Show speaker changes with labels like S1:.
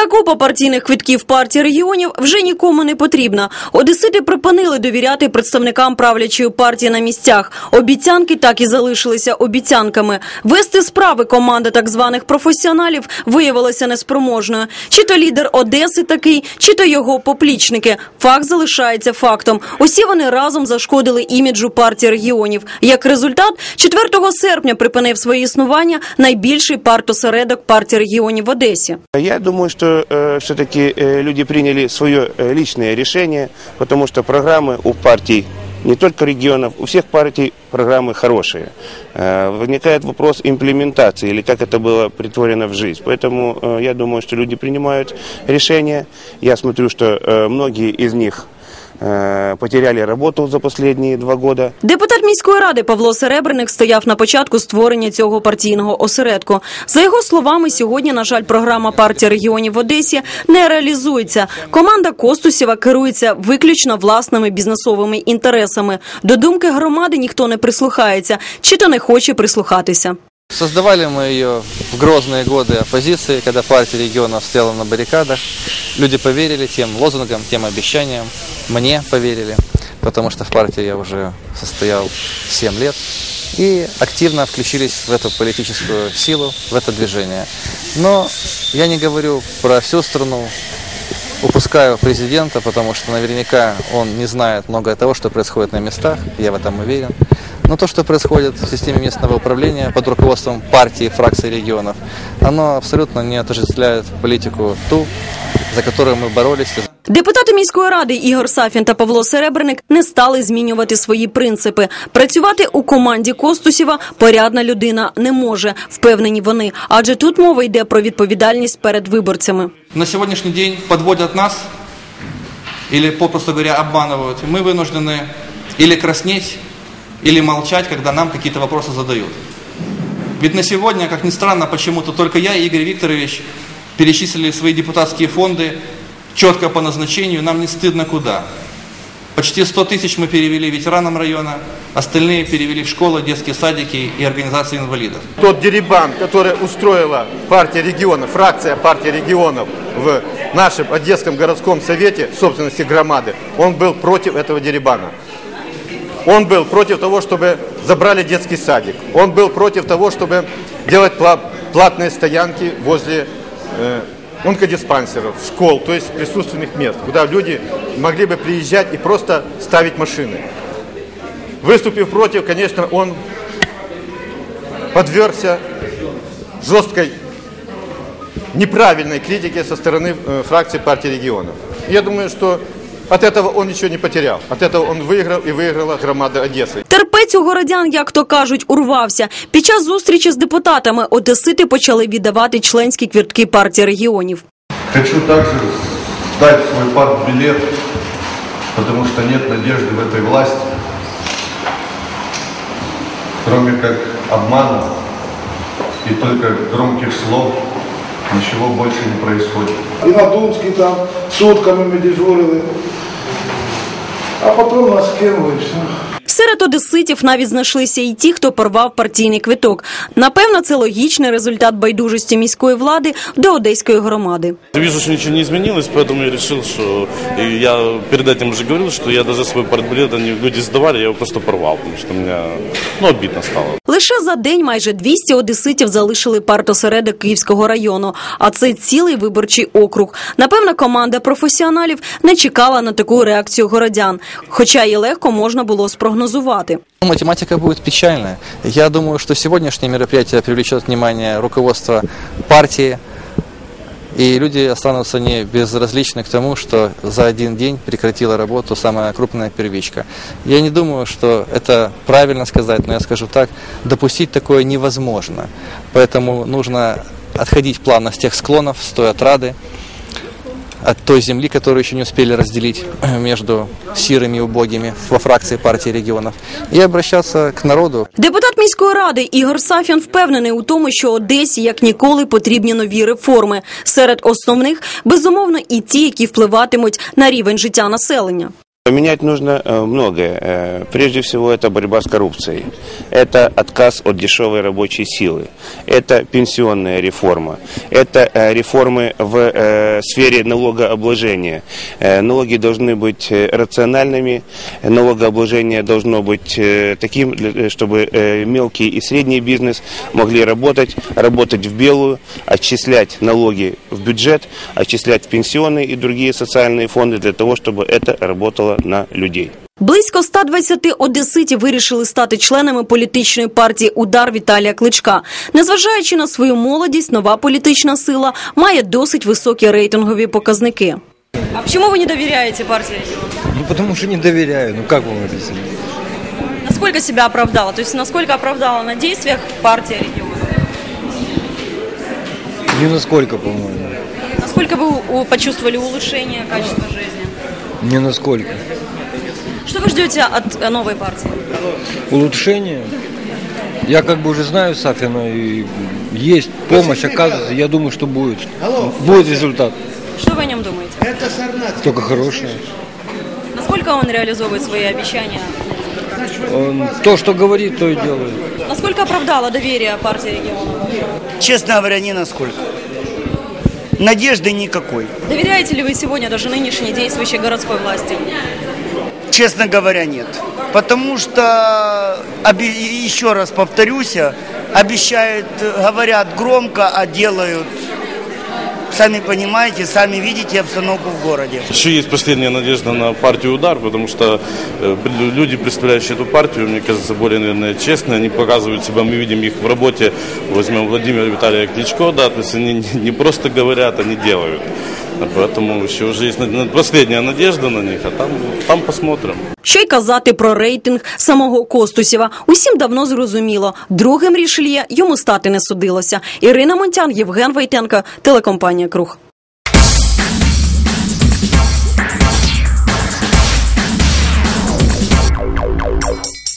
S1: Та купа партійних квитків партії регіонів вже нікому не потрібна. Одесити припинили довіряти представникам правлячої партії на місцях. Обіцянки так і залишилися обіцянками. Вести справи команда так званих професіоналів виявилася неспроможною. Чи то лідер Одеси такий, чи то його поплічники. Факт залишається фактом. Усі вони разом зашкодили іміджу партії регіонів. Як результат, 4 серпня припинив своє існування найбільший партосередок партії регіонів в Одесі.
S2: Я думаю, что э, все-таки э, люди приняли свое э, личное решение, потому что программы у партий не только регионов, у всех партий программы хорошие. Э, возникает вопрос имплементации или как это было притворено в жизнь. Поэтому э, я думаю, что люди принимают решения. Я смотрю, что э, многие из них э, потеряли работу за последние два года.
S1: Депутат міської ради Павло Серебряник стояв на початку створення цього партійного осередку. За його словами, сьогодні, на жаль, програма партії регіонів в Одесі не реалізується. Команда Костусєва керується виключно власними бізнесовими інтересами. До думки громади ніхто не прислухається, чи то не хоче прислухатися.
S3: Создавали мы ее в грозные годы оппозиции, когда партия регионов стояла на баррикадах. Люди поверили тем лозунгам, тем обещаниям. Мне поверили, потому что в партии я уже состоял 7 лет. И активно включились в эту политическую силу, в это движение. Но я не говорю про всю страну, упускаю президента, потому что наверняка он не знает многое того, что происходит на местах, я в этом уверен. Но то, что происходит в системе местного управления под руководством партии, фракций регионов, оно абсолютно не отождествляет политику ту, за которую мы боролись.
S1: Депутати міської ради Ігор Сафін та Павло Серебряник не стали змінювати свої принципи. Працювати у команді Костусєва порядна людина не може, впевнені вони. Адже тут мова йде про відповідальність перед виборцями.
S4: на сегодняшний день подводят нас или, попросту говоря, обманывают, и мы вынуждены или краснеть, или молчать, когда нам какие-то вопросы задают. Ведь на сегодня, как ни странно, почему-то только я и Игорь Викторович перечислили свои депутатские фонды четко по назначению, нам не стыдно куда. Почти 100 тысяч мы перевели ветеранам района, остальные перевели в школы, детские садики и организации инвалидов.
S5: Тот дерибан, который устроила партия регионов, фракция партии регионов в нашем Одесском городском совете собственности громады, он был против этого дерибана. Он был против того, чтобы забрали детский садик. Он был против того, чтобы делать пла- платные стоянки возле э, онкодиспансеров, школ, то есть присутственных мест, куда люди могли бы приезжать и просто ставить машины. Выступив против, конечно, он подвергся жесткой неправильной критике со стороны э, фракции партии регионов. Я думаю, что от этого он ничего не потерял. От этого он выиграл и выиграла громада Одессы.
S1: Терпець у городян, як то кажуть, урвався. Під час зустрічі з депутатами одесити почали віддавати членські квіртки партії регіонів.
S6: Хочу также сдать свой партбилет, потому что нет надежды в этой власти, кроме как обмана и только громких слов, ничего больше не происходит.
S7: І на Думске там сутками мы дежурили. А потім нас кинули і все.
S1: Серед одеситів навіть знайшлися і ті, хто порвав партійний квиток. Напевно, це логічний результат байдужості міської влади до одеської громади.
S8: Вижу, что ничего не изменилось, поэтому я что и я перед этим уже говорил, что я даже свой партбилет, люди сдавали, я его просто порвал, потому что мне, ну, обидно стало.
S1: Лише за день майже 200 одеситів залишили партосередок Київського району, а це цілий виборчий округ. Напевно, команда професіоналів не чекала на таку реакцію городян, хоча і легко можна було спрогнозувати.
S3: Математика будет печальная. Я думаю, что сегодняшнее мероприятие привлечет внимание руководства партии, и люди останутся не безразличны к тому, что за один день прекратила работу самая крупная первичка. Я не думаю, что это правильно сказать, но я скажу так, допустить такое невозможно. Поэтому нужно отходить плавно с тех склонов, с той отрады, от той земли, которую еще не успели разделить между сирыми и убогими во фракции партии регионов, и обращаться к народу,
S1: Депутат міської ради Ігор Сафін впевнений у тому, що Одесі як ніколи потрібні нові реформи. Серед основних безумовно і ті, які впливатимуть на рівень життя населення.
S2: Поменять нужно э, многое. Э, Прежде всего, это борьба с коррупцией. Это отказ от дешевой рабочей силы. Это пенсионная реформа. Это э, реформы в сфере налогообложения. Налоги должны быть рациональными. Налогообложение должно быть таким, чтобы мелкий и средний бизнес могли работать, работать в белую, отчислять налоги в бюджет, отчислять в пенсионные и другие социальные фонды для того, чтобы это работало на людей.
S1: Близько 120 одеситів вирішили стати членами політичної партії Удар Віталія Кличка. Незважаючи на свою молодість, нова політична сила має досить високі рейтингові показники. А чому ви не довіряєте партії?
S9: Ну, потому что не доверяю. Ну, как вам объяснить?
S1: Насколько себя оправдала? То есть насколько оправдала на действиях партия регионов?
S9: Ни насколько, по-моему.
S1: Насколько вы у- почувствовали улучшение качества жизни?
S9: Ни насколько.
S1: Что вы ждете от новой партии?
S9: Улучшение. Я как бы уже знаю Сафина, и есть помощь, оказывается. Я думаю, что будет. Будет результат.
S1: Что вы о нем думаете?
S9: Только хорошее.
S1: Насколько он реализовывает свои обещания?
S9: Он то, что говорит, то и делает.
S1: Насколько оправдала доверие партии регионов?
S10: Честно говоря, ни насколько. Надежды никакой.
S1: Доверяете ли вы сегодня даже нынешней действующей городской власти?
S10: Честно говоря, нет. Потому что, оби- еще раз повторюсь, обещают, говорят громко, а делают, сами понимаете, сами видите обстановку в городе.
S8: Еще есть последняя надежда на партию «Удар», потому что э, люди, представляющие эту партию, мне кажется, более, наверное, честные. Они показывают себя, мы видим их в работе. Возьмем Владимира Виталия Кличко, да, то есть они не- просто говорят, они делают. Поэтому еще уже есть над- над- последняя надежда на них, а там, там посмотрим.
S1: Що й казати про рейтинг самого Костусєва. Усім давно зрозуміло. Другим рішельє йому стати не судилося. Ірина Монтян, Євген Войтенко, телекомпанія Круг.